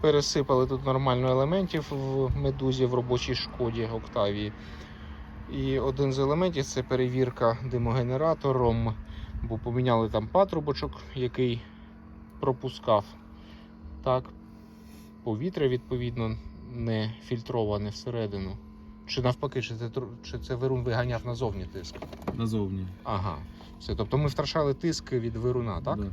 Пересипали тут нормально елементів в медузі в робочій шкоді Октавії. І один з елементів це перевірка димогенератором, бо поміняли там патрубочок, який пропускав так, повітря, відповідно, не фільтроване всередину. Чи навпаки, чи це, чи це вирун виганяв назовні тиск? Назовні. Ага. Все. Тобто ми втрачали тиск від вируна, так? Да.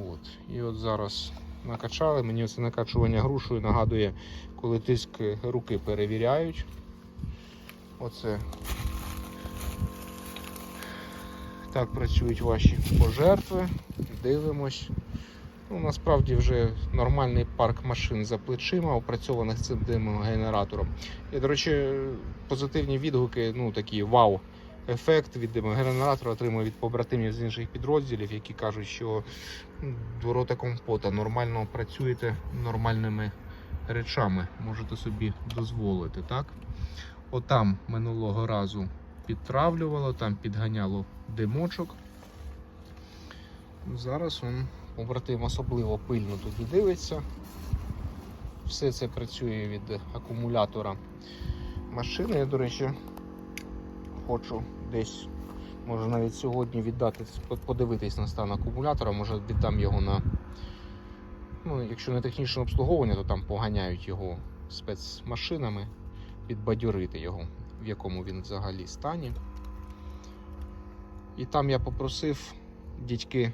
От. І от зараз накачали. Мені це накачування грушею нагадує, коли тиск руки перевіряють. Оце. Так працюють ваші пожертви. Дивимось. Ну, насправді вже нормальний парк машин за плечима, опрацьованих цим димогенератором. І, до речі, позитивні відгуки, ну такі вау. Ефект від димогенератора отримую від побратимів з інших підрозділів, які кажуть, що ворота компота нормально працюєте нормальними речами, можете собі дозволити, так? Отам минулого разу підтравлювало, там підганяло димочок. Зараз он, побратим особливо пильно туди дивиться. Все це працює від акумулятора машини. Я, до речі, хочу десь, може навіть сьогодні віддати, подивитись на стан акумулятора, може віддам його на. Ну, якщо не технічне обслуговування, то там поганяють його спецмашинами, підбадьорити його, в якому він взагалі стані. І там я попросив дядьки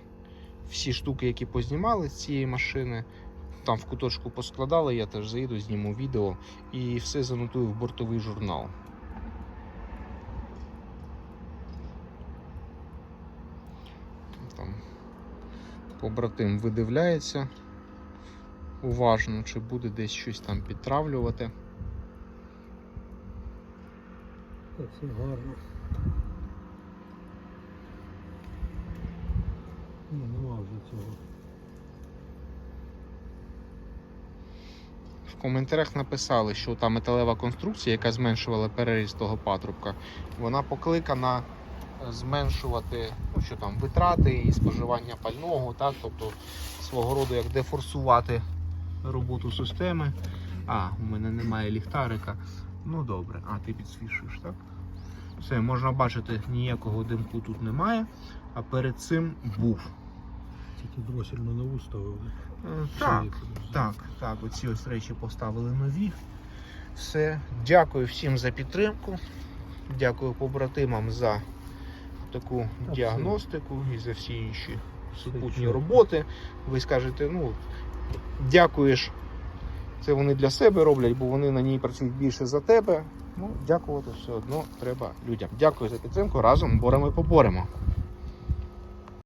всі штуки, які познімали з цієї машини. Там в куточку поскладали, я теж заїду, зніму відео і все занотую в бортовий журнал. Там побратим видивляється уважно, чи буде десь щось там підтравлювати. Все гарно. Ну, нема вже цього. В коментарях написали, що та металева конструкція, яка зменшувала переріз того патрубка, вона покликана зменшувати що там, витрати і споживання пального, так? тобто свого роду як дефорсувати роботу системи. А, у мене немає ліхтарика. Ну добре, а ти підсвічуєш, так? Все, можна бачити, ніякого димку тут немає, а перед цим був. Тільки дросіль на нову ставили. Е, Так, так, так, оці ось речі поставили нові. Все. Дякую всім за підтримку. Дякую побратимам за таку Та діагностику і за всі інші супутні роботи. Ви скажете, ну, дякуєш. Це вони для себе роблять, бо вони на ній працюють більше за тебе. Ну, дякувати все одно треба людям. Дякую за підтримку. Разом боремо і поборемо.